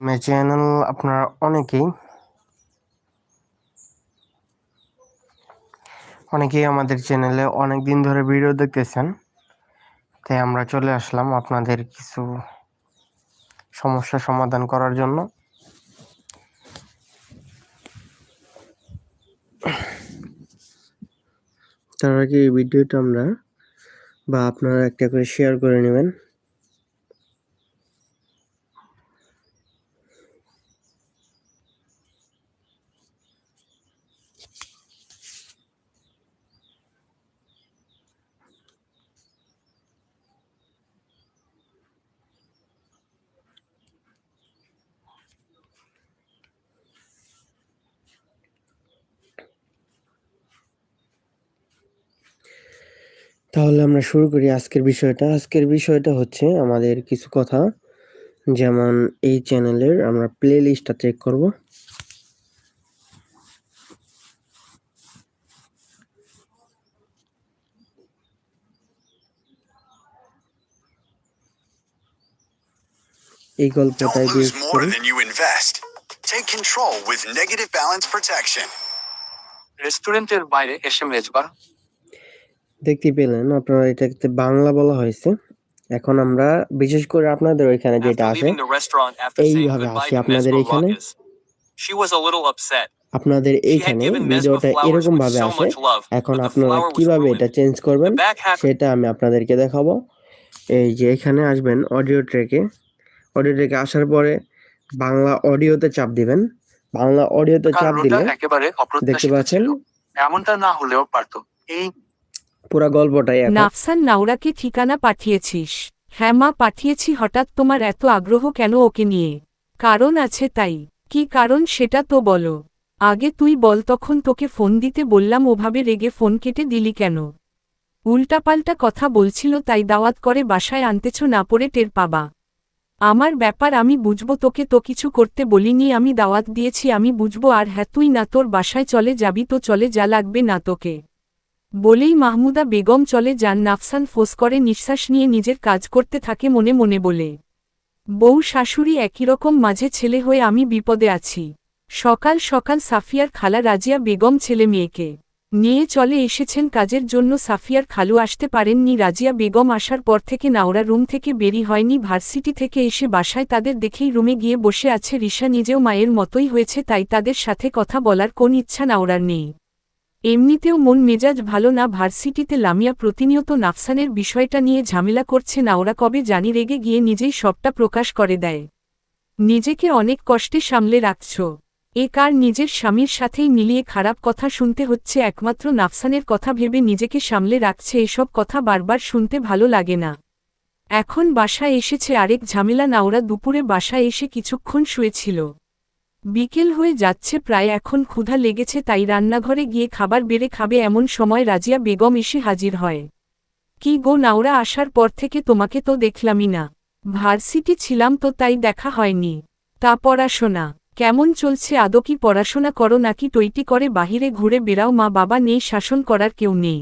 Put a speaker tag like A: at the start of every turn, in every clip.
A: মে channel আপনারা অনেকেই অনেকেই আমাদের চ্যানেলে অনেক দিন ধরে ভিডিও দেখতেছেন। তাই আমরা চলে আসলাম আপনাদের কিছু সমস্যা সমাধান করার জন্য। তার আগে এই ভিডিওটা আমরা বা আপনারা একটা করে শেয়ার করে নেবেন। তাহলে আমরা শুরু করি আজকের বিষয়টা আজকের বিষয়টা হচ্ছে আমাদের কিছু কথা যেমন এই চ্যানেলের আমরা প্লে লিস্টটা চেক করব এই
B: গল্পটা more
A: করি.
B: Take control with negative balance protection.
C: রেস্টুরেন্টের বাইরে এসে মেজবার
A: দেখতে পেলেন আপনারা এটাকে বাংলা বলা হয়েছে। এখন আমরা বিশেষ করে আপনাদের ওইখানে যেটা আসে এইভাবে আসে আপনাদের
C: upset.
A: আপনাদের এইখানে ভিডিওটা এরকম ভাবে আসে। এখন আপনারা কীভাবে এটা চেঞ্জ করবেন সেটা আমি আপনাদেরকে দেখাবো। এই যে এখানে আসবেন অডিও ট্র্যাকে অডিও ট্র্যাকে আসার পরে বাংলা অডিওতে চাপ দিবেন। বাংলা অডিওতে চাপ দিলে
C: একেবারে
A: দেখতে পাচ্ছেন
C: এমনটা না হলেও পারতো। এই
A: পুরো গল্পটাই
D: নাফসান নাওরাকে ঠিকানা পাঠিয়েছিস। হ্যাঁ মা, পাঠিয়েছি, হঠাৎ তোমার এত আগ্রহ কেন ওকে নিয়ে? কারণ আছে তাই। কি কারণ সেটা তো বলো। আগে তুই বল, তখন তোকে ফোন দিতে বললাম, ওভাবে রেগে ফোন কেটে দিলি কেন? উল্টাপাল্টা কথা বলছিল, তাই দাওয়াত করে বাসায় আনতেছ, না পড়ে টের পাবা। আমার ব্যাপার, আমি বুঝব তোকে, তো কিছু করতে বলিনি, আমি দাওয়াত দিয়েছি, আমি বুঝব, আর হ্যাঁ তুই না তোর বাসায় চলে যাবি, তো চলে যা লাগবে না তোকে। বলেই মাহমুদা বেগম চলে যান নাফসান ফোঁস করে নিঃশ্বাস নিয়ে নিজের কাজ করতে থাকে মনে মনে বলে। বউ শাশুড়ি একই রকম মাঝে ছেলে হয়ে আমি বিপদে আছি। সকাল সকাল সাফিয়ার খালা রাজিয়া বেগম ছেলে মেয়েকে নিয়ে চলে এসেছেন কাজের জন্য সাফিয়ার খালু আসতে পারেননি রাজিয়া বেগম আসার পর থেকে নাওরা রুম থেকে বেরি হয়নি ভার্সিটি থেকে এসে বাসায় তাদের দেখেই রুমে গিয়ে বসে আছে রিসা নিজেও মায়ের মতোই হয়েছে তাই তাদের সাথে কথা বলার কোন ইচ্ছা নাওরার নেই। এমনিতেও মন মেজাজ ভালো না, ভার্সিটিতে লামিয়া প্রতিনিয়ত নাফসানের বিষয়টা নিয়ে ঝামেলা করছে না, ওরা কবে জানি রেগে গিয়ে নিজেই সবটা প্রকাশ করে দেয়। নিজেকে অনেক কষ্টে সামলে রাখছ। এ কার নিজের স্বামীর সাথেই মিলিয়ে খারাপ কথা শুনতে হচ্ছে, একমাত্র নাফসানের কথা ভেবে নিজেকে সামলে রাখছে, এসব কথা বারবার শুনতে ভালো লাগে না। এখন বাসায় এসেছে আরেক ঝামেলা নাওরা দুপুরে বাসায় এসে কিছুক্ষণ শুয়েছিল। বিকেল হয়ে যাচ্ছে, প্রায় এখন ক্ষুধা লেগেছে তাই রান্নাঘরে গিয়ে খাবার বেড়ে খাবে এমন সময় রাজিয়া বেগম এসে হাজির হয়। কি গো নাওরা, আসার পর থেকে তোমাকে তো দেখলামই না। ভার্সিটি ছিলাম তো তাই দেখা হয়নি। তা পড়াশোনা, কেমন চলছে, আদৌ কি পড়াশোনা করো নাকি টইটি করে বাহিরে ঘুরে বেড়াও, মা বাবা নেই, শাসন করার কেউ নেই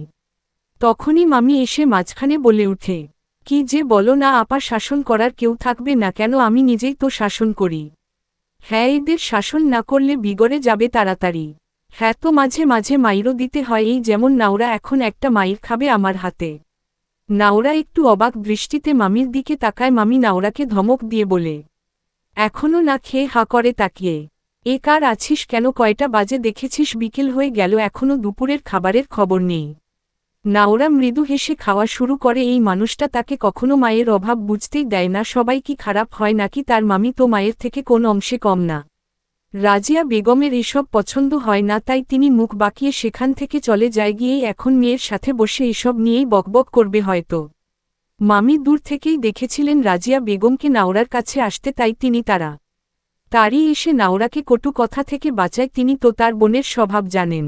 D: তখনই মামি এসে মাঝখানে বলে উঠে, কি যে বলো না, আপা শাসন করার কেউ থাকবে না, কেন আমি নিজেই তো শাসন করি? হ্যাঁ এদের শাসন না করলে বিগড়ে যাবে তাড়াতাড়ি। হ্যাঁ তো মাঝে মাঝে মাইরও দিতে হয়, এই যেমন নাওরা এখন একটা মাইর খাবে আমার হাতে। নাওরা একটু অবাক দৃষ্টিতে মামির দিকে তাকায়, মামি নাওরাকে ধমক দিয়ে বলে এখনও না খেয়ে হা করে তাকিয়ে। এ কার আছিস কেন? কয়টা বাজে দেখেছিস? বিকেল হয়ে গেল এখনও দুপুরের খাবারের খবর নেই। নাওরা মৃদু হেসে খাওয়া শুরু করে, এই মানুষটা তাকে কখনো মায়ের অভাব বুঝতেই দেয় না, সবাই কি খারাপ হয় নাকি? তার মামি তো মায়ের থেকে কোন অংশে কম না। রাজিয়া বেগমের এসব পছন্দ হয় না, তাই তিনি মুখ বাকিয়ে সেখান থেকে চলে যায়, গিয়েই এখন মেয়ের সাথে বসে এসব নিয়েই বকবক করবে হয়তো। মামি দূর থেকেই দেখেছিলেন রাজিয়া বেগমকে নাওরার কাছে আসতে, তাই তিনি তারা। তারই এসে নাওরাকে কটু কথা থেকে বাঁচায়, তিনি তো তার বোনের স্বভাব জানেন।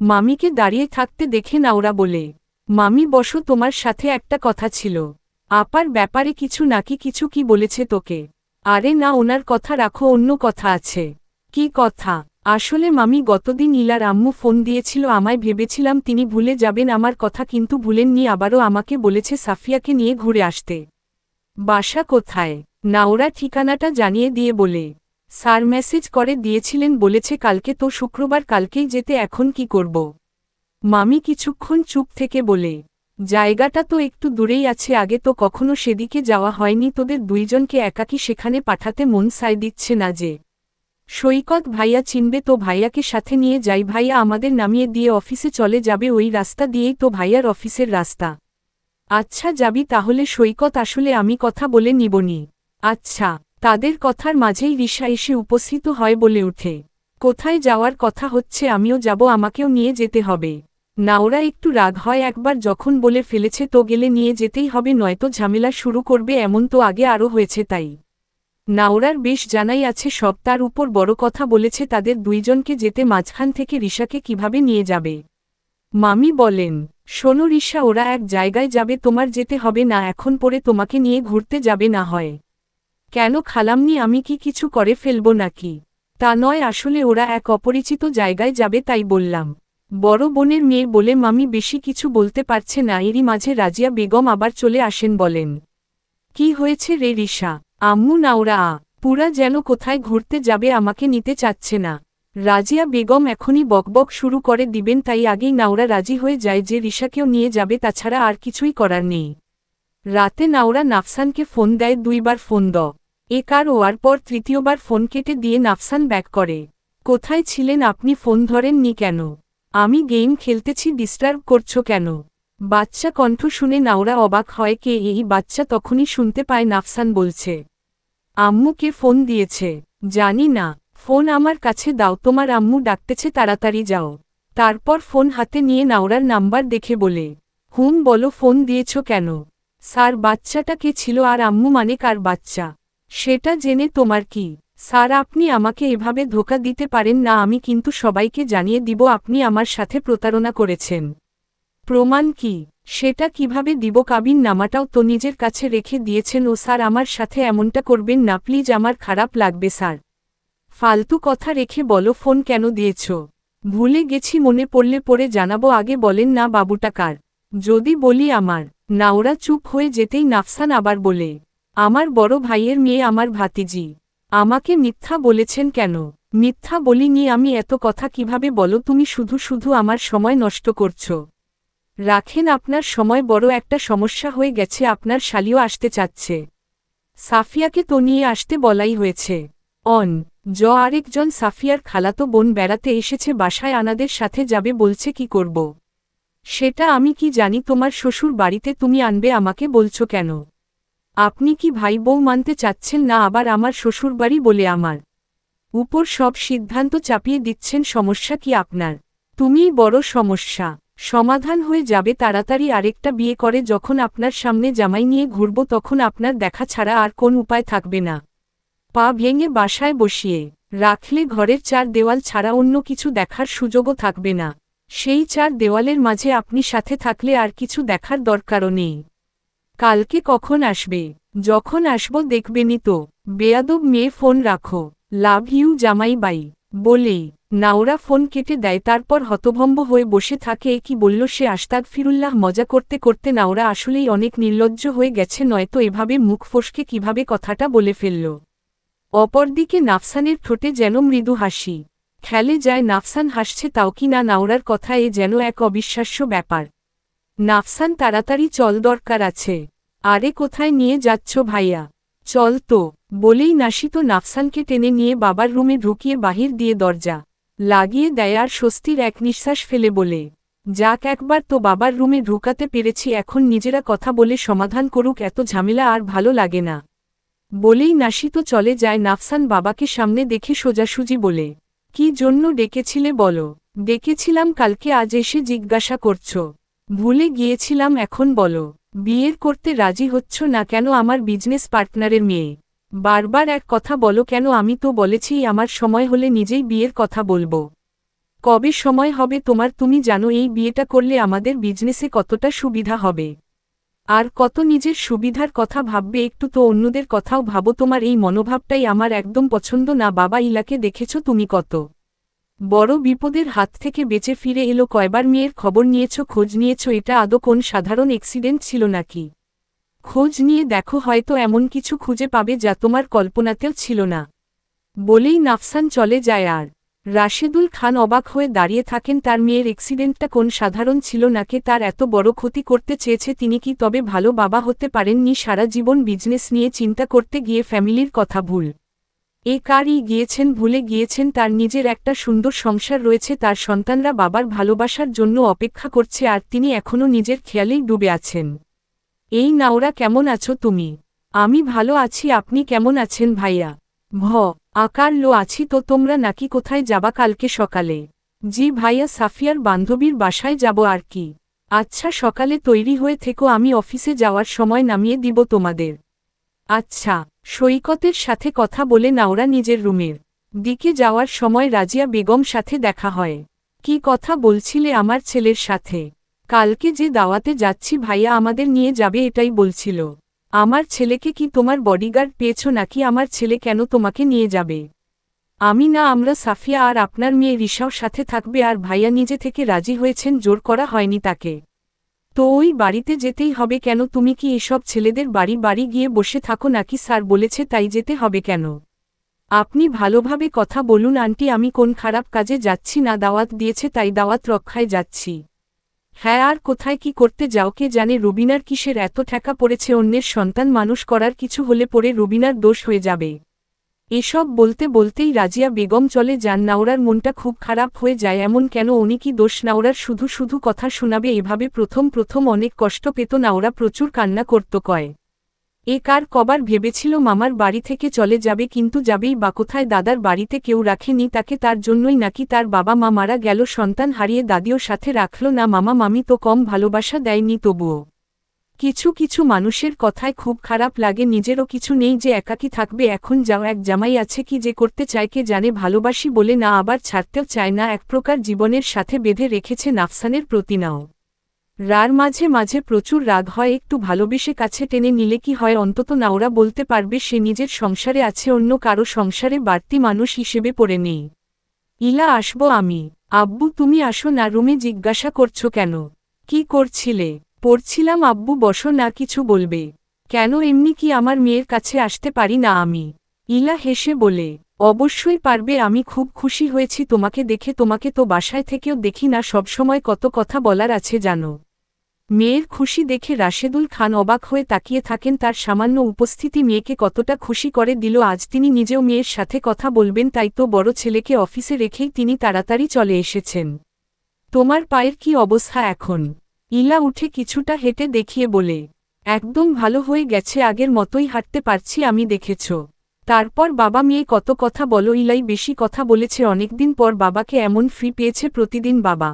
D: মামিকে দাঁড়িয়ে থাকতে দেখে নাওরা বলে, মামি, বসো, তোমার সাথে একটা কথা ছিল। আপার ব্যাপারে কিছু নাকি কিছু কি বলেছে তোকে? আরে না, ওনার কথা রাখো, অন্য কথা আছে। কি কথা? আসলে মামি গতদিন ইলার আম্মু ফোন দিয়েছিল, আমায় ভেবেছিলাম তিনি ভুলে যাবেন আমার কথা, কিন্তু ভুলেননি, আবারও আমাকে বলেছে সাফিয়াকে নিয়ে ঘুরে আসতে। বাসা কোথায়? নাওরা ঠিকানাটা জানিয়ে দিয়ে বলে স্যার মেসেজ করে দিয়েছিলেন বলেছে কালকে তো শুক্রবার কালকেই যেতে, এখন কি করব? মামি কিছুক্ষণ চুপ থেকে বলে, জায়গাটা তো একটু দূরেই আছে, আগে তো কখনো সেদিকে যাওয়া হয়নি, তোদের দুইজনকে একাকি সেখানে পাঠাতে মন সায় দিচ্ছে না যে। সৈকত ভাইয়া চিনবে তো ভাইয়াকে সাথে নিয়ে যাই, ভাইয়া আমাদের নামিয়ে দিয়ে অফিসে চলে যাবে, ওই রাস্তা দিয়েই তো ভাইয়ার অফিসের রাস্তা। আচ্ছা যাবি তাহলে সৈকত, আসলে আমি কথা বলে নিবনি। আচ্ছা। তাদের কথার মাঝেই রিসা এসে উপস্থিত হয় বলে উঠে। কোথায় যাওয়ার কথা হচ্ছে আমিও যাব, আমাকেও নিয়ে যেতে হবে। নাওরা একটু রাগ হয় একবার যখন বলে ফেলেছে তো গেলে নিয়ে যেতেই হবে, নয়তো ঝামেলা শুরু করবে এমন তো আগে আরও হয়েছে তাই। নাওরার বেশ জানাই আছে সব, তার উপর বড় কথা বলেছে তাদের দুইজনকে যেতে মাঝখান থেকে রিসাকে কীভাবে নিয়ে যাবে। মামি বলেন, শোনো রিসা ওরা এক জায়গায় যাবে, তোমার যেতে হবে না, এখন পরে তোমাকে নিয়ে ঘুরতে যাবে না হয়। কেন খালামনি আমি কি কিছু করে ফেলব নাকি? তা নয়, আসলে ওরা এক অপরিচিত জায়গায় যাবে তাই বললাম। বড় বোনের মেয়ে বলে মামি বেশি কিছু বলতে পারছে না, এরই মাঝে রাজিয়া বেগম আবার চলে আসেন বলেন। কি হয়েছে রে রিসা আম্মু নাওরা আ পুরা যেন কোথায় ঘুরতে যাবে আমাকে নিতে চাচ্ছে না। রাজিয়া বেগম এখনই বকবক শুরু করে দিবেন তাই আগেই নাওরা রাজি হয়ে যায় যে রিসাকেও নিয়ে যাবে, তাছাড়া আর কিছুই করার নেই। রাতে নাওরা নাফসানকে ফোন দেয়, দুইবার ফোন দ। এ কার ওয়ার পর তৃতীয়বার ফোন কেটে দিয়ে নাফসান ব্যাক করে। কোথায় ছিলেন আপনি? ফোন ধরেননি কেন? আমি গেম খেলতেছি, ডিস্টার্ব করছ কেন? বাচ্চা কণ্ঠ শুনে নাওরা অবাক হয়, কে এই বাচ্চা তখনই শুনতে পায়, নাফসান বলছে। আম্মুকে ফোন দিয়েছে? জানি না। ফোন আমার কাছে দাও, তোমার আম্মু ডাকতেছে, তাড়াতাড়ি যাও। তারপর ফোন হাতে নিয়ে নাওরার নাম্বার দেখে বলে, হুম, বলো, ফোন দিয়েছ কেন? স্যার, বাচ্চাটা কে ছিল আর আম্মু মানে কার বাচ্চা? সেটা জেনে তোমার কি? স্যার, আপনি আমাকে এভাবে ধোকা দিতে পারেন না, আমি কিন্তু সবাইকে জানিয়ে দিব আপনি আমার সাথে প্রতারণা করেছেন। প্রমাণ কি? সেটা কীভাবে দিব? কাবিন নামাটাও তো নিজের কাছে রেখে দিয়েছেন। ও স্যার, আমার সাথে এমনটা করবেন না, প্লিজ আমার খারাপ লাগবে স্যার। ফালতু কথা রেখে বলো, ফোন কেন দিয়েছ? ভুলে গেছি, মনে পড়লে পরে জানাব, আগে বলেন না বাবুটা কার। যদি বলি আমার, নাওরা চুপ হয়ে যেতেই নাফসান আবার বলে আমার বড় ভাইয়ের মেয়ে আমার ভাতিজি। আমাকে মিথ্যা বলেছেন কেন? মিথ্যা বলিনি আমি এত কথা কীভাবে বলো? তুমি শুধু শুধু আমার সময় নষ্ট করছ। রাখেন আপনার সময় বড় একটা সমস্যা হয়ে গেছে, আপনার শালিও আসতে চাচ্ছে। সাফিয়াকে তো নিয়ে আসতে বলাই হয়েছে। অন, জ আরেকজন সাফিয়ার খালাতো বোন বেড়াতে এসেছে, বাসায় আনাদের সাথে যাবে, বলছে কি করব? সেটা আমি কি জানি, তোমার শ্বশুর বাড়িতে তুমি আনবে, আমাকে বলছো কেন? আপনি কি ভাই বউ মানতে চাচ্ছেন না আবার আমার শ্বশুরবাড়ি বলে আমার উপর সব সিদ্ধান্ত চাপিয়ে দিচ্ছেন সমস্যা কি আপনার? তুমিই বড় সমস্যা। সমাধান হয়ে যাবে তাড়াতাড়ি আরেকটা বিয়ে করে যখন আপনার সামনে জামাই নিয়ে ঘুরব তখন আপনার দেখা ছাড়া আর কোন উপায় থাকবে না। পা ভেঙে বাসায় বসিয়ে রাখলে ঘরের চার দেওয়াল ছাড়া অন্য কিছু দেখার সুযোগও থাকবে না। সেই চার দেওয়ালের মাঝে আপনি সাথে থাকলে আর কিছু দেখার দরকারও নেই। কালকে কখন আসবে? যখন আসব দেখবেনই তো। বেয়াদব মেয়ে ফোন রাখো। লাভ ইউ জামাই বাই। বলেই নাওরা ফোন কেটে দেয়, তারপর হতভম্ব হয়ে বসে থাকে। কি বলল সে? আস্তাক ফিরুল্লাহ মজা করতে করতে নাওরা আসলেই অনেক নির্লজ্জ হয়ে গেছে। নয়তো এভাবে মুখ ফসকে কীভাবে কথাটা বলে ফেলল। অপরদিকে নাফসানের ঠোঁটে যেন মৃদু হাসি। খেলে যায়, নাফসান হাসছে তাও কি না নাওরার কথা এ যেন এক অবিশ্বাস্য ব্যাপার। নাফসান তাড়াতাড়ি, চল, দরকার আছে। আরে কোথায় নিয়ে যাচ্ছ ভাইয়া? চল তো। বলেই নাসিত নাফসানকে টেনে নিয়ে বাবার রুমে ঢুকিয়ে বাহির দিয়ে দরজা লাগিয়ে দেয় আর স্বস্তির এক নিঃশ্বাস ফেলে বলে, যাক, একবার তো বাবার রুমে ঢুকাতে পেরেছি, এখন নিজেরা কথা বলে সমাধান করুক, এত ঝামেলা আর ভালো লাগে না। বলেই নাসিত চলে যায়। নাফসান বাবাকে সামনে দেখে সোজাসুজি বলে, কি জন্য ডেকেছিলে বলো? ডেকেছিলাম কালকে, আজ এসে জিজ্ঞাসা করছ। ভুলে গিয়েছিলাম এখন বলো, বিয়ের করতে রাজি হচ্ছ না কেন আমার বিজনেস পার্টনারের মেয়ে? বারবার এক কথা বলো কেন আমি তো বলেছি আমার সময় হলে নিজেই বিয়ের কথা বলব। কবে সময় হবে তোমার তুমি জানো এই বিয়েটা করলে আমাদের বিজনেসে কতটা সুবিধা হবে। আর কত নিজের সুবিধার কথা ভাববে একটু তো অন্যদের কথাও ভাবো তোমার এই মনোভাবটাই আমার একদম পছন্দ না, বাবা ইলাকে দেখেছ তুমি কত। বড় বিপদের হাত থেকে বেঁচে ফিরে এলো কয়বার মেয়ের খবর নিয়েছ, খোঁজ নিয়েছ, এটা আদৌ কোন সাধারণ এক্সিডেন্ট ছিল নাকি? খোঁজ নিয়ে দেখো, হয়তো এমন কিছু খুঁজে পাবে যা তোমার কল্পনাতেও ছিল না। বলেই নাফসান চলে যায় আর। রাশেদুল খান অবাক হয়ে দাঁড়িয়ে থাকেন, তার মেয়ের এক্সিডেন্টটা কোন সাধারণ ছিল নাকি, তার এত বড় ক্ষতি করতে চেয়েছে তিনি কি তবে ভালো বাবা হতে পারেননি, সারা জীবন বিজনেস নিয়ে চিন্তা করতে গিয়ে ফ্যামিলির কথা ভুল। এ কারই গিয়েছেন, ভুলে গিয়েছেন, তার নিজের একটা সুন্দর সংসার রয়েছে, তার সন্তানরা বাবার ভালোবাসার জন্য অপেক্ষা করছে, আর তিনি এখনও নিজের খেয়ালেই ডুবে আছেন। এই নাওরা কেমন আছো তুমি? আমি ভালো আছি, আপনি কেমন আছেন ভাইয়া? ভ আকার লো আছি তো তোমরা নাকি কোথায় যাবা কালকে সকালে? জি ভাইয়া, সাফিয়ার বান্ধবীর বাসায় যাব আর কি। আচ্ছা সকালে তৈরি হয়ে থেকো, আমি অফিসে যাওয়ার সময় নামিয়ে দিব তোমাদের। আচ্ছা। সৈকতের সাথে কথা বলে নাওরা নিজের রুমের দিকে যাওয়ার সময় রাজিয়া বেগম সাথে দেখা হয়। কি কথা বলছিলে আমার ছেলের সাথে? কালকে যে দাওয়াতে যাচ্ছি ভাইয়া আমাদের নিয়ে যাবে এটাই বলছিল। আমার ছেলেকে কি তোমার বডিগার্ড পেয়েছ নাকি আমার ছেলে কেন তোমাকে নিয়ে যাবে? আমি না, আমরা সাফিয়া আর আপনার মেয়ে রিসাও সাথে থাকবে আর ভাইয়া নিজে থেকে রাজি হয়েছেন, জোর করা হয়নি তাকে। তো ওই বাড়িতে যেতেই হবে কেন? তুমি কি এসব ছেলেদের বাড়ি বাড়ি গিয়ে বসে থাকো নাকি স্যার বলেছে তাই যেতে হবে কেন? আপনি ভালোভাবে কথা বলুন, আন্টি, আমি কোন খারাপ কাজে যাচ্ছি না, দাওয়াত দিয়েছে তাই দাওয়াত রক্ষায় যাচ্ছি। হ্যাঁ আর কোথায় কি করতে যাও কে জানে? রুবিনার কিসের এত ঠেকা পড়েছে? অন্যের সন্তান মানুষ করার কিছু হলে পরে রুবিনার দোষ হয়ে যাবে। এসব বলতে বলতেই রাজিয়া বেগম চলে যান নাওরার মনটা খুব খারাপ হয়ে যায় এমন কেন উনি কি দোষ নাওরার শুধু শুধু কথা শোনাবে এভাবে প্রথম প্রথম অনেক কষ্ট পেত নাওরা প্রচুর কান্না করত কয়। এ কার কবার ভেবেছিল মামার বাড়ি থেকে চলে যাবে কিন্তু যাবেই বা কোথায় দাদার বাড়িতে কেউ রাখেনি তাকে তার জন্যই নাকি তার বাবা মা মারা গেল সন্তান হারিয়ে দাদিও সাথে রাখল না মামা মামি তো কম ভালোবাসা দেয়নি তবুও। কিছু কিছু মানুষের কথায় খুব খারাপ লাগে, নিজেরও কিছু নেই যে একাকি থাকবে, এখন যাও, এক জামাই আছে কি যে করতে চায়, কে জানে, ভালোবাসি বলে না, আবার ছাড়তেও চায় না, এক প্রকার জীবনের সাথে বেঁধে রেখেছে নাফসানের প্রতি নাও রার মাঝে মাঝে প্রচুর রাগ হয়, একটু ভালোবেসে কাছে টেনে নিলে কি হয়, অন্তত নাওরা বলতে পারবে, সে নিজের সংসারে আছে, অন্য কারও সংসারে বাড়তি মানুষ হিসেবে পড়ে নেই। ইলা আসব আমি। আব্বু, তুমি আসো না, রুমে জিজ্ঞাসা করছ কেন? কি করছিলে? পড়ছিলাম, আব্বু, বসো না, কিছু বলবে। কেন এমনি কি আমার মেয়ের কাছে আসতে পারি না আমি? ইলা হেসে বলে, অবশ্যই পারবে, আমি খুব খুশি হয়েছি তোমাকে দেখে, তোমাকে তো বাসায় থেকেও দেখি না সবসময় কত কথা বলার আছে, জানো। মেয়ের খুশি দেখে রাশেদুল খান অবাক হয়ে তাকিয়ে থাকেন, তার সামান্য উপস্থিতি মেয়েকে কতটা খুশি করে দিল, আজ তিনি নিজেও মেয়ের সাথে কথা বলবেন, তাই তো বড় ছেলেকে অফিসে রেখেই তিনি তাড়াতাড়ি চলে এসেছেন। তোমার পায়ের কি অবস্থা এখন? ইলা উঠে কিছুটা হেঁটে দেখিয়ে বলে, একদম ভালো হয়ে গেছে, আগের মতোই হাঁটতে পারছি আমি, দেখেছ। তারপর বাবা মেয়ে কত কথা বলো, ইলাই বেশি কথা বলেছে, অনেকদিন পর বাবাকে এমন ফ্রি পেয়েছে প্রতিদিন বাবা।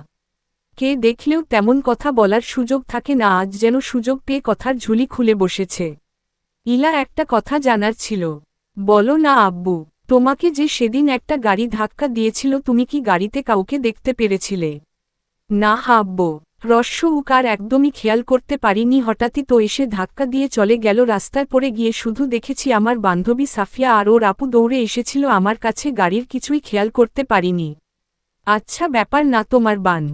D: কে দেখলেও তেমন কথা বলার সুযোগ থাকে না, আজ যেন সুযোগ পেয়ে কথার ঝুলি খুলে বসেছে। ইলা একটা কথা জানার ছিল, বলো না আব্বু, তোমাকে যে সেদিন একটা গাড়ি ধাক্কা দিয়েছিল, তুমি কি গাড়িতে কাউকে দেখতে পেরেছিলে? না হাব্বো হ্রস্ব উকার একদমই খেয়াল করতে পারিনি, হঠাৎই তো এসে ধাক্কা দিয়ে চলে গেল, রাস্তায় পড়ে গিয়ে শুধু দেখেছি আমার বান্ধবী সাফিয়া আর ওর আপু দৌড়ে এসেছিল, আমার কাছে গাড়ির কিছুই খেয়াল করতে পারিনি। আচ্ছা ব্যাপার না তোমার বান।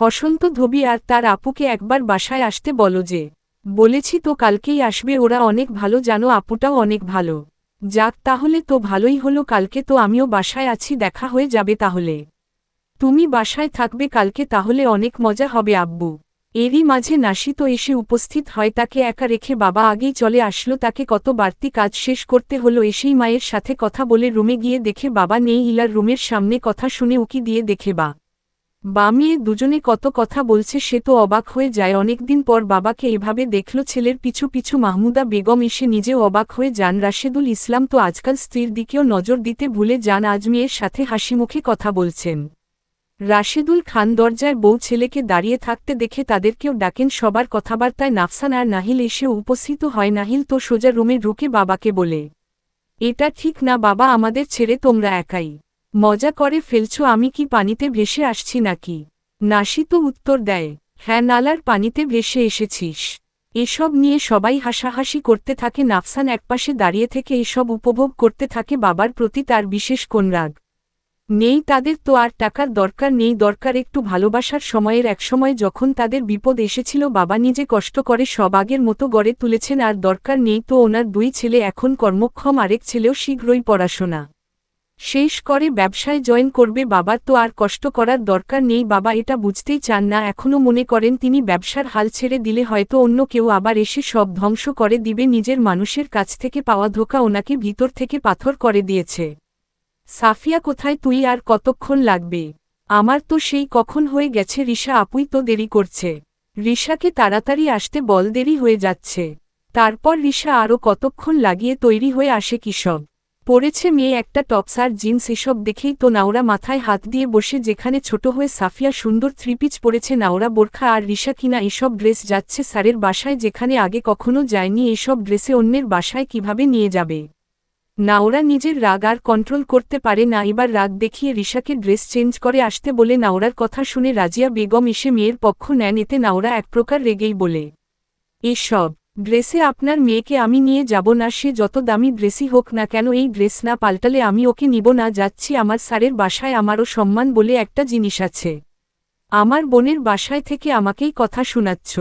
D: হসন্ত ধোবি আর তার আপুকে একবার বাসায় আসতে বলো যে। বলেছি তো কালকেই আসবে, ওরা অনেক ভালো জানো, আপুটাও অনেক ভালো। যাক তাহলে তো ভালোই হলো, কালকে তো আমিও বাসায় আছি, দেখা হয়ে যাবে তাহলে। তুমি বাসায় থাকবে কালকে তাহলে অনেক মজা হবে আব্বু। এরই মাঝে নাসি তো এসে উপস্থিত হয় তাকে একা রেখে বাবা আগেই চলে আসলো তাকে কত বাড়তি কাজ শেষ করতে হলো এসেই মায়ের সাথে কথা বলে রুমে গিয়ে দেখে বাবা নেই ইলার রুমের সামনে কথা শুনে উকি দিয়ে দেখে বা। বা মেয়ে দুজনে কত কথা বলছে সে তো অবাক হয়ে যায়। অনেকদিন পর বাবাকে এভাবে দেখল ছেলের পিছু পিছু মাহমুদা বেগম এসে নিজেও অবাক হয়ে যান। রাশেদুল ইসলাম তো আজকাল স্ত্রীর দিকেও নজর দিতে ভুলে যান। আজ মেয়ের সাথে হাসিমুখে কথা বলছেন। রাশেদুল খান দরজায় বউ ছেলেকে দাঁড়িয়ে থাকতে দেখে তাদেরকেও ডাকেন সবার কথাবার্তায় নাফসান আর নাহিল এসে উপস্থিত হয়। নাহিল তো সোজা রুমে ঢুকে বাবাকে বলে, এটা ঠিক না বাবা, আমাদের ছেড়ে তোমরা একাই। মজা করে ফেলছ, আমি কি পানিতে ভেসে আসছি নাকি? নাসি তো উত্তর দেয় হ্যাঁ নালার পানিতে ভেসে এসেছিস। এসব নিয়ে সবাই হাসাহাসি করতে থাকে। নাফসান একপাশে দাঁড়িয়ে থেকে এসব উপভোগ করতে থাকে বাবার প্রতি তার বিশেষ কোন রাগ নেই তাদের তো আর টাকার দরকার নেই। দরকার একটু ভালোবাসার সময়ের একসময় যখন তাদের বিপদ এসেছিল, বাবা নিজে কষ্ট করে সব আগের মতো গড়ে তুলেছেন আর দরকার নেই তো ওনার দুই ছেলে এখন কর্মক্ষম, আরেক ছেলেও শীঘ্রই পড়াশোনা শেষ করে ব্যবসায় জয়েন করবে। বাবার তো আর কষ্ট করার দরকার নেই। বাবা এটা বুঝতেই চান না এখনও মনে করেন তিনি ব্যবসার হাল ছেড়ে দিলে হয়তো অন্য কেউ আবার এসে সব ধ্বংস করে দিবে। নিজের মানুষের কাছ থেকে পাওয়া ধোকা ওনাকে ভিতর থেকে পাথর করে দিয়েছে। সাফিয়া, কোথায় তুই আর কতক্ষণ লাগবে? আমার তো সেই কখন হয়ে গেছে রিশা, আপুই তো দেরি করছে। রিশাকে তাড়াতাড়ি আসতে বল, দেরি হয়ে যাচ্ছে। তারপর রিশা আরও কতক্ষণ লাগিয়ে তৈরি হয়ে আসে কিসব পড়েছে মেয়ে একটা টপস আর জিন্স, এসব দেখেই তো নাওরা মাথায় হাত দিয়ে বসে, যেখানে ছোট হয়ে সাফিয়া সুন্দর থ্রিপিচ পড়েছে, নাওরা বোরখা আর রিশা কিনা এসব ড্রেস যাচ্ছে স্যারের বাসায়, যেখানে আগে কখনো যায়নি, এসব ড্রেসে অন্যের বাসায় কীভাবে নিয়ে যাবে? নাওরা নিজের রাগ আর কন্ট্রোল করতে পারে না, এবার রাগ দেখিয়ে রিশাকে ড্রেস চেঞ্জ করে আসতে বলে নাওরার কথা শুনে রাজিয়া বেগম এসে মেয়ের পক্ষ নেন এতে নাওরা এক প্রকার রেগেই বলে, এসব ড্রেসে আপনার মেয়েকে আমি নিয়ে যাব না, সে যত দামি ড্রেসই হোক না কেন এই ড্রেস না পাল্টালে আমি ওকে নিব না, যাচ্ছি আমার স্যারের বাসায়, আমারও সম্মান বলে একটা জিনিস আছে। আমার বোনের বাসায় থেকে আমাকেই কথা শোনাচ্ছ।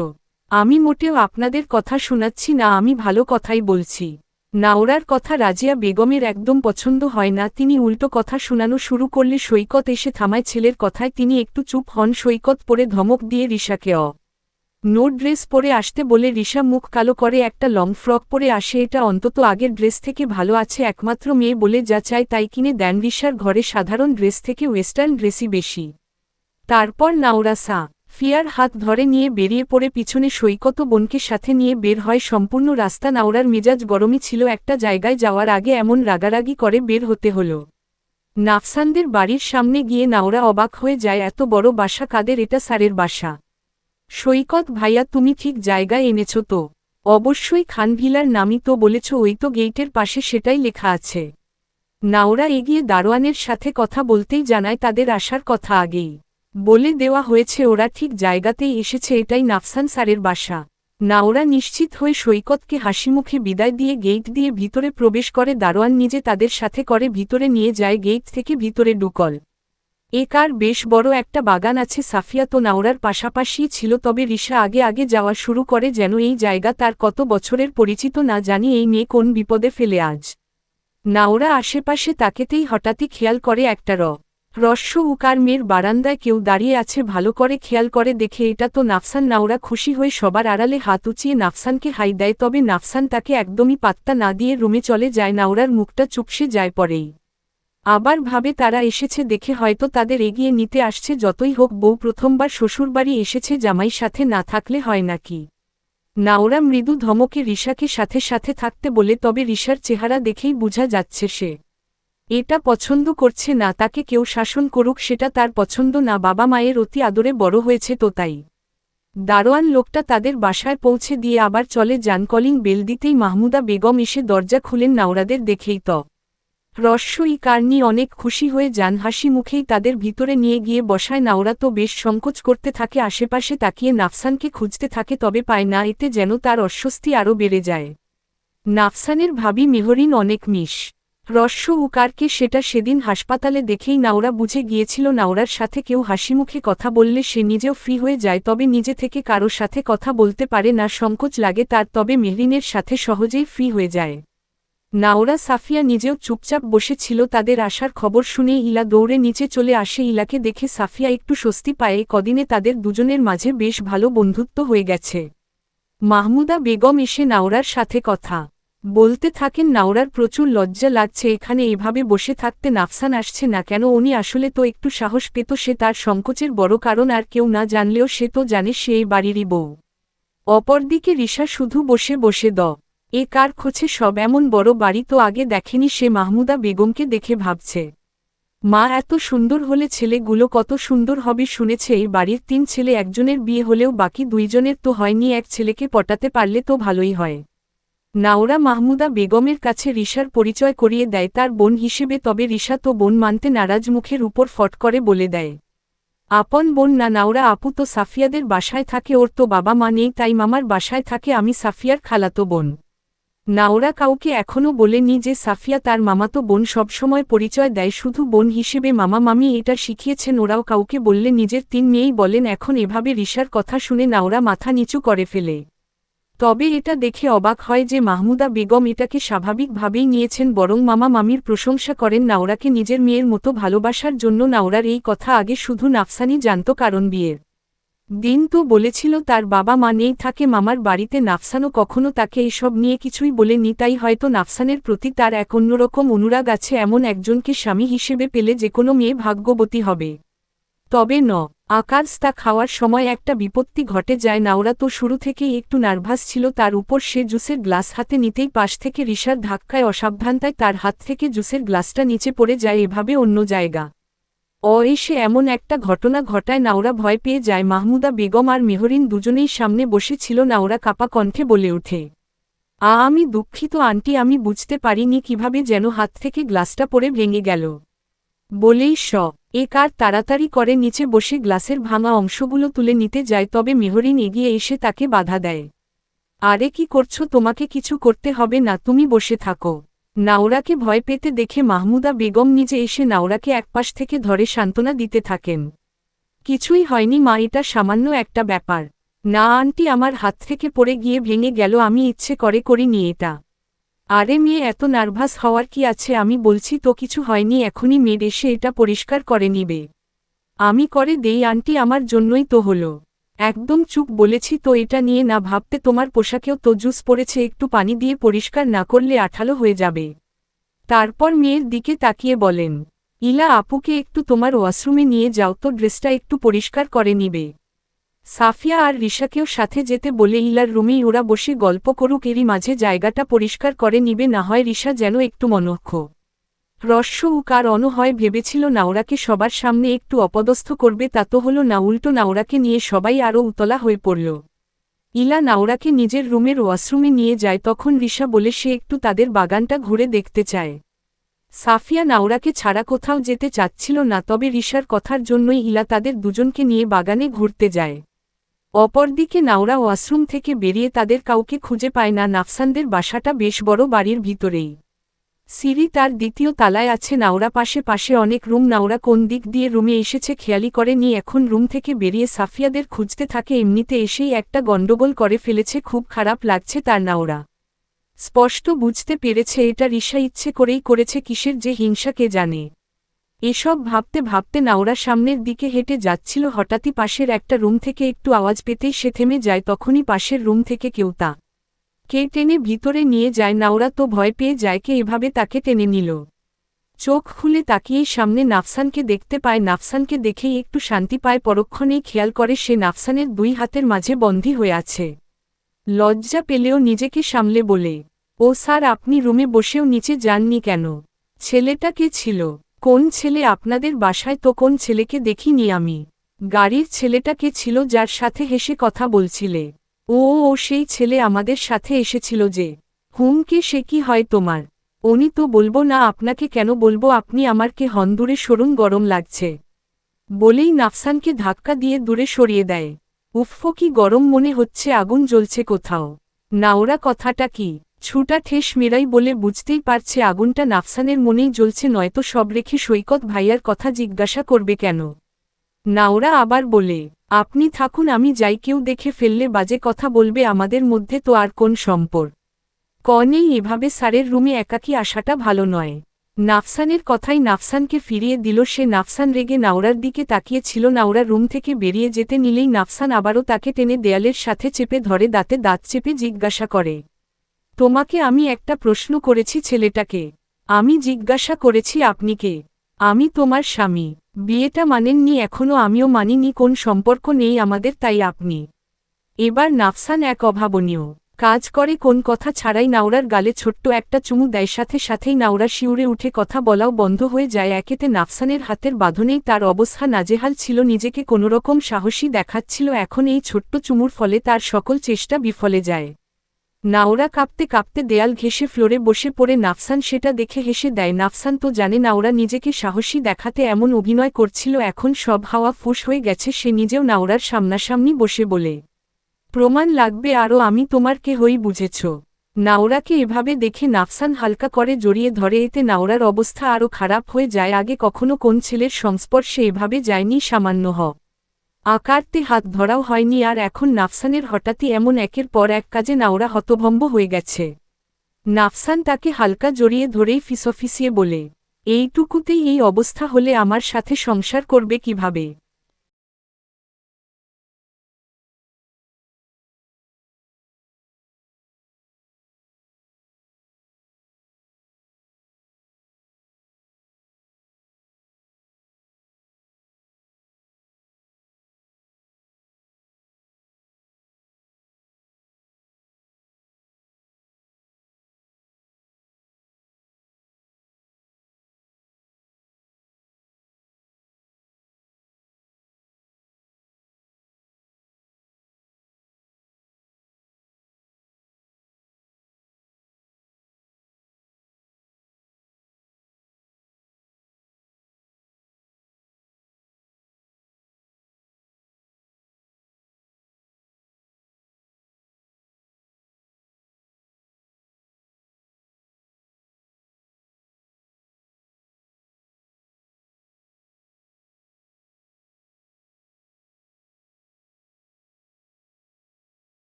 D: আমি মোটেও আপনাদের কথা শোনাচ্ছি না, আমি ভালো কথাই বলছি। নাওরার কথা রাজিয়া বেগমের একদম পছন্দ হয় না। তিনি উল্টো কথা শোনানো শুরু করলে সৈকত এসে থামায়। ছেলের কথায় তিনি একটু চুপ হন। সৈকত পরে ধমক দিয়ে রিশাকে অ। নো ড্রেস পরে আসতে বলে রিশা মুখ কালো করে একটা লং ফ্রক পরে আসে। এটা অন্তত আগের ড্রেস থেকে ভালো আছে, একমাত্র মেয়ে বলে যা চায় তাই কিনে দেন। রিশার ঘরে সাধারণ ড্রেস থেকে ওয়েস্টার্ন ড্রেসই বেশি। তারপর নাওরা সা ফিয়ার হাত ধরে নিয়ে বেরিয়ে পড়ে পিছনে সৈকত বোনকে সাথে নিয়ে বের হয় সম্পূর্ণ রাস্তা নাওরার মেজাজ গরমই ছিল একটা জায়গায় যাওয়ার আগে এমন রাগারাগি করে বের হতে হল। নাফসানদের বাড়ির সামনে গিয়ে নাওরা অবাক হয়ে যায়, এত বড় বাসা কাদের? এটা স্যারের বাসা। সৈকত, ভাইয়া, তুমি ঠিক জায়গায় এনেছ তো। অবশ্যই খানভিলার নামই তো বলেছ, ওই তো গেইটের পাশে সেটাই লেখা আছে। নাওরা এগিয়ে দারোয়ানের সাথে কথা বলতেই জানায় তাদের আসার কথা আগেই। বলে দেওয়া হয়েছে, ওরা ঠিক জায়গাতেই এসেছে, এটাই নাফসান স্যারের বাসা। নাওরা নিশ্চিত হয়ে সৈকতকে হাসিমুখে বিদায় দিয়ে গেইট দিয়ে ভিতরে প্রবেশ করে, দারোয়ান নিজে তাদের সাথে করে ভিতরে নিয়ে যায় গেইট থেকে ভিতরে ডুকল এ কার বেশ বড় একটা বাগান আছে, সাফিয়া তো নাওরার পাশাপাশি ছিল, তবে রিশা আগে আগে যাওয়া শুরু করে, যেন এই জায়গা তার কত বছরের পরিচিত, না জানি এই মেয়ে কোন বিপদে ফেলে আজ। নাওরা আশেপাশে তাকেতেই হঠাৎই খেয়াল করে একটা র রস্য উকার মেয়ের বারান্দায় কেউ দাঁড়িয়ে আছে ভালো করে খেয়াল করে দেখে এটা তো নাফসান নাওরা খুশি হয়ে সবার আড়ালে হাত উঁচিয়ে নাফসানকে হাই দেয়, তবে নাফসান তাকে একদমই পাত্তা না দিয়ে রুমে চলে যায় নাওরার মুখটা চুপসে যায় পরেই আবার ভাবে তারা এসেছে, দেখে হয়তো তাদের এগিয়ে নিতে আসছে, যতই হোক বউ প্রথমবার শ্বশুরবাড়ি এসেছে, জামাই সাথে না থাকলে হয় নাকি? নাওরা মৃদু ধমকে রিশাকে সাথে সাথে থাকতে বলে, তবে রিশার চেহারা দেখেই বোঝা যাচ্ছে সে। এটা পছন্দ করছে না, তাকে কেউ শাসন করুক সেটা তার পছন্দ না, বাবা মায়ের অতি আদরে বড় হয়েছে তো তাই। দারোয়ান লোকটা তাদের বাসায় পৌঁছে দিয়ে আবার চলে যান, কলিং বেল দিতেই মাহমুদা বেগম এসে দরজা খুলেন নাওরাদের দেখেই ত। রস্যই কার্নি অনেক খুশি হয়ে যান, হাসি মুখেই তাদের ভিতরে নিয়ে গিয়ে বসায়, নাওরা তো বেশ সংকোচ করতে থাকে, আশেপাশে তাকিয়ে নাফসানকে খুঁজতে থাকে, তবে পায় না, এতে যেন তার অস্বস্তি আরও বেড়ে যায়। নাফসানের ভাবি মেহরিন অনেক মিশ। রস্য উকারকে সেটা সেদিন হাসপাতালে দেখেই নাওরা বুঝে গিয়েছিল নাওরার সাথে কেউ হাসিমুখে কথা বললে সে নিজেও ফ্রি হয়ে যায়, তবে নিজে থেকে কারও সাথে কথা বলতে পারে না, সংকোচ লাগে তার, তবে মেহরিনের সাথে সহজেই ফ্রি হয়ে যায়। নাওরা সাফিয়া নিজেও চুপচাপ বসেছিল, তাদের আসার খবর শুনে ইলা দৌড়ে নিচে চলে আসে, ইলাকে দেখে সাফিয়া একটু স্বস্তি পায়ে কদিনে তাদের দুজনের মাঝে বেশ ভালো বন্ধুত্ব হয়ে গেছে। মাহমুদা বেগম এসে নাওরার সাথে কথা বলতে থাকেন, নাওরার প্রচুর লজ্জা লাগছে, এখানে এভাবে বসে থাকতে নাফসান আসছে না কেন? উনি আসলে তো একটু সাহস পেত, সে তার সংকোচের বড় কারণ আর কেউ না জানলেও সে তো জানে সে এই বাড়িরই বউ। অপরদিকে রিশা শুধু বসে বসে দ। এ কার খোঁছে সব এমন বড় বাড়ি তো আগে দেখেনি সে মাহমুদা বেগমকে দেখে ভাবছে। মা এত সুন্দর হলে ছেলেগুলো কত সুন্দর হবে শুনেছে, এই বাড়ির তিন ছেলে একজনের বিয়ে হলেও বাকি দুইজনের তো হয়নি, এক ছেলেকে পটাতে পারলে তো ভালোই হয়। নাওরা মাহমুদা বেগমের কাছে রিশার পরিচয় করিয়ে দেয়, তার বোন হিসেবে তবে রিশা তো বোন মানতে নারাজ মুখের উপর ফট করে বলে দেয়। আপন বোন না নাওরা আপু তো সাফিয়াদের বাসায় থাকে, ওর তো বাবা মা নেই, তাই মামার বাসায় থাকে, আমি সাফিয়ার খালাতো বোন। নাওরা কাউকে এখনও বলেনি যে সাফিয়া তার মামাতো বোন সবসময় পরিচয় দেয়, শুধু বোন হিসেবে মামা মামি এটা শিখিয়েছেন, ওরাও কাউকে বললে নিজের তিন মেয়েই বলেন, এখন এভাবে রিসার কথা শুনে নাওরা মাথা নিচু করে ফেলে। তবে এটা দেখে অবাক হয় যে মাহমুদা বেগম এটাকে স্বাভাবিকভাবেই নিয়েছেন বরং মামা মামির প্রশংসা করেন নাওরাকে নিজের মেয়ের মতো ভালোবাসার জন্য। নাওরার এই কথা আগে শুধু নাফসানি জানত কারণ বিয়ের দিন তো বলেছিল, তার বাবা মা নেই, থাকে মামার বাড়িতে। নাফসানও কখনো তাকে এসব নিয়ে কিছুই বলেনি তাই হয়তো নাফসানের প্রতি তার এক অন্যরকম অনুরাগ আছে, এমন একজনকে স্বামী হিসেবে পেলে যে কোনো মেয়ে ভাগ্যবতী হবে। তবে ন আকাশ তা খাওয়ার সময় একটা বিপত্তি ঘটে যায়। নাওরা তো শুরু থেকেই একটু নার্ভাস ছিল। তার উপর সে জুসের গ্লাস হাতে নিতেই পাশ থেকে রিসার ধাক্কায় অসাবধানতায় তার হাত থেকে জুসের গ্লাসটা নিচে পড়ে যায় এভাবে অন্য জায়গা। অ এসে এমন একটা ঘটনা ঘটায়, নাওরা ভয় পেয়ে যায়। মাহমুদা বেগম আর মেহরিন দুজনেই সামনে বসেছিল। নাওরা কাপা কণ্ঠে বলে ওঠে, আ, আমি দুঃখিত আন্টি, আমি বুঝতে পারিনি কীভাবে যেন হাত থেকে গ্লাসটা পড়ে ভেঙে গেল। বলেই স এ কার তাড়াতাড়ি করে নিচে বসে গ্লাসের ভাঙা অংশগুলো তুলে নিতে যায় তবে মেহরিন এগিয়ে এসে তাকে বাধা দেয়। আরে কি করছ? তোমাকে কিছু করতে হবে না, তুমি বসে থাকো। নাওরাকে ভয় পেতে দেখে মাহমুদা বেগম নিজে এসে নাওরাকে একপাশ থেকে ধরে সান্ত্বনা দিতে থাকেন। কিছুই হয়নি মা, এটা সামান্য একটা ব্যাপার। না, আন্টি, আমার হাত থেকে পড়ে গিয়ে ভেঙে গেল, আমি ইচ্ছে করে করিনি এটা। আরে মেয়ে, এত নার্ভাস হওয়ার কি আছে? আমি বলছি তো কিছু হয়নি, এখনই মেয়ের এসে এটা পরিষ্কার করে নিবে। আমি করে দেই, আন্টি আমার জন্যই তো হলো। একদম চুপ বলেছি তো এটা নিয়ে না ভাবতে তোমার পোশাকেও তো জুস পড়েছে, একটু পানি দিয়ে পরিষ্কার না করলে আঠালো হয়ে যাবে। তারপর মেয়ের দিকে তাকিয়ে বলেন, ইলা আপুকে একটু তোমার ওয়াশরুমে নিয়ে যাও তো, ড্রেসটা একটু পরিষ্কার করে নিবে। সাফিয়া আর রিশাকেও সাথে যেতে বলে ইলার রুমেই ওরা বসে গল্প করুক, এরই মাঝে জায়গাটা পরিষ্কার করে নিবে, না হয় রিশা যেন একটু মনক্ষ রস্য উকার অন হয় ভেবেছিল নাওরাকে সবার সামনে একটু অপদস্থ করবে, তা তো হল না, উল্টো নাওরাকে নিয়ে সবাই আরও উতলা হয়ে পড়ল। ইলা নাওরাকে নিজের রুমের ওয়াশরুমে নিয়ে যায়, তখন রিশা বলে সে একটু তাদের বাগানটা ঘুরে দেখতে চায়। সাফিয়া নাওরাকে ছাড়া কোথাও যেতে চাচ্ছিল না, তবে রিশার কথার জন্যই ইলা তাদের দুজনকে নিয়ে বাগানে ঘুরতে যায়। অপরদিকে নাওরা ওয়াশরুম থেকে বেরিয়ে তাদের কাউকে খুঁজে পায় না। নাফসানদের বাসাটা বেশ বড় বাড়ির ভিতরেই। সিঁড়ি তার দ্বিতীয় তালায় আছে। নাওরা পাশে পাশে অনেক রুম। নাওরা কোন দিক দিয়ে রুমে এসেছে খেয়ালি করে নিয়ে এখন রুম থেকে বেরিয়ে সাফিয়াদের খুঁজতে থাকে। এমনিতে এসেই একটা গণ্ডগোল করে ফেলেছে। খুব খারাপ লাগছে তার নাওরা। স্পষ্ট বুঝতে পেরেছে, এটা ঋষা ইচ্ছে করেই করেছে। কিসের যে হিংসা কে জানে। এসব ভাবতে ভাবতে নাওরা সামনের দিকে হেঁটে যাচ্ছিল, হঠাৎই পাশের একটা রুম থেকে একটু আওয়াজ পেতেই সে থেমে যায়, তখনই পাশের রুম থেকে কেউ তা কে টেনে ভিতরে নিয়ে যায়, নাওরা তো ভয় পেয়ে যায় কে এভাবে তাকে টেনে নিল। চোখ খুলে তাকিয়েই সামনে নাফসানকে দেখতে পায়, নাফসানকে দেখেই একটু শান্তি পায়, পরক্ষণেই খেয়াল করে সে নাফসানের দুই হাতের মাঝে বন্দী হয়ে আছে। লজ্জা পেলেও নিজেকে সামলে বলে, ও স্যার, আপনি রুমে বসেও নিচে যাননি কেন? ছেলেটা কে ছিল? কোন ছেলে আপনাদের বাসায় তো কোন ছেলেকে দেখিনি আমি। গাড়ির ছেলেটা কে ছিল যার সাথে হেসে কথা বলছিলে। ও ও সেই ছেলে আমাদের সাথে এসেছিল যে। হুম কে সে কি হয় তোমার? উনি তো বলব না আপনাকে কেন বলব আপনি আমার কে হন দূরে সরুন গরম লাগছে। বলেই নাফসানকে ধাক্কা দিয়ে দূরে সরিয়ে দেয়। উফফ কি গরম মনে হচ্ছে আগুন জ্বলছে কোথাও। নাওরা কথাটা কি? ছুটা ঠেস মেরাই বলে বুঝতেই পারছে আগুনটা নাফসানের মনেই জ্বলছে, নয়তো সব রেখে সৈকত ভাইয়ার কথা জিজ্ঞাসা করবে কেন? নাওরা আবার বলে, আপনি থাকুন, আমি যাই, কেউ দেখে ফেললে বাজে কথা বলবে, আমাদের মধ্যে তো আর কোন সম্পর্ক? কনেই এভাবে স্যারের রুমে একাকী আসাটা ভালো নয়। নাফসানের কথাই নাফসানকে ফিরিয়ে দিল, সে নাফসান রেগে নাওরার দিকে তাকিয়ে ছিল নাওরা রুম থেকে বেরিয়ে যেতে নিলেই নাফসান আবারও তাকে টেনে দেয়ালের সাথে চেপে ধরে, দাঁতে দাঁত চেপে জিজ্ঞাসা করে তোমাকে আমি একটা প্রশ্ন করেছি ছেলেটাকে। আমি জিজ্ঞাসা করেছি আপনি কে আমি তোমার স্বামী। বিয়েটা মানেননি এখনও আমিও মানিনি, কোন সম্পর্ক নেই আমাদের তাই আপনি। এবার নাফসান এক অভাবনীয়। কাজ করে কোন কথা ছাড়াই নাওরার গালে ছোট্ট একটা চুমু দেয়, সাথে সাথেই নাওরা শিউরে উঠে কথা বলাও বন্ধ হয়ে যায়। একেতে নাফসানের হাতের বাঁধনেই তার অবস্থা নাজেহাল ছিল, নিজেকে কোনোরকম সাহসী দেখাচ্ছিল। এখন এই ছোট্ট চুমুর ফলে তার সকল চেষ্টা বিফলে যায়। নাওরা কাঁপতে কাঁপতে দেয়াল ঘেসে ফ্লোরে বসে পড়ে নাফসান, সেটা দেখে হেসে দেয়, নাফসান তো জানে নাওরা নিজেকে সাহসী দেখাতে এমন অভিনয় করছিল, এখন সব হাওয়া ফুস হয়ে গেছে, সে নিজেও নাওরার সামনাসামনি বসে বলে, প্রমাণ লাগবে আরও আমি তোমার কে হই বুঝেছ। নাওরাকে এভাবে দেখে নাফসান হালকা করে জড়িয়ে ধরে, এতে নাওরার অবস্থা আরও খারাপ হয়ে যায়, আগে কখনো কোন ছেলের সংস্পর্শে এভাবে যায়নি সামান্য হ আকারতে হাত ধরাও হয়নি আর এখন নাফসানের হঠাৎই এমন একের পর এক কাজে নাওরা হতভম্ব হয়ে গেছে। নাফসান তাকে হালকা জড়িয়ে ধরেই ফিসফিসিয়ে বলে, এইটুকুতেই এই অবস্থা হলে আমার সাথে সংসার করবে কীভাবে?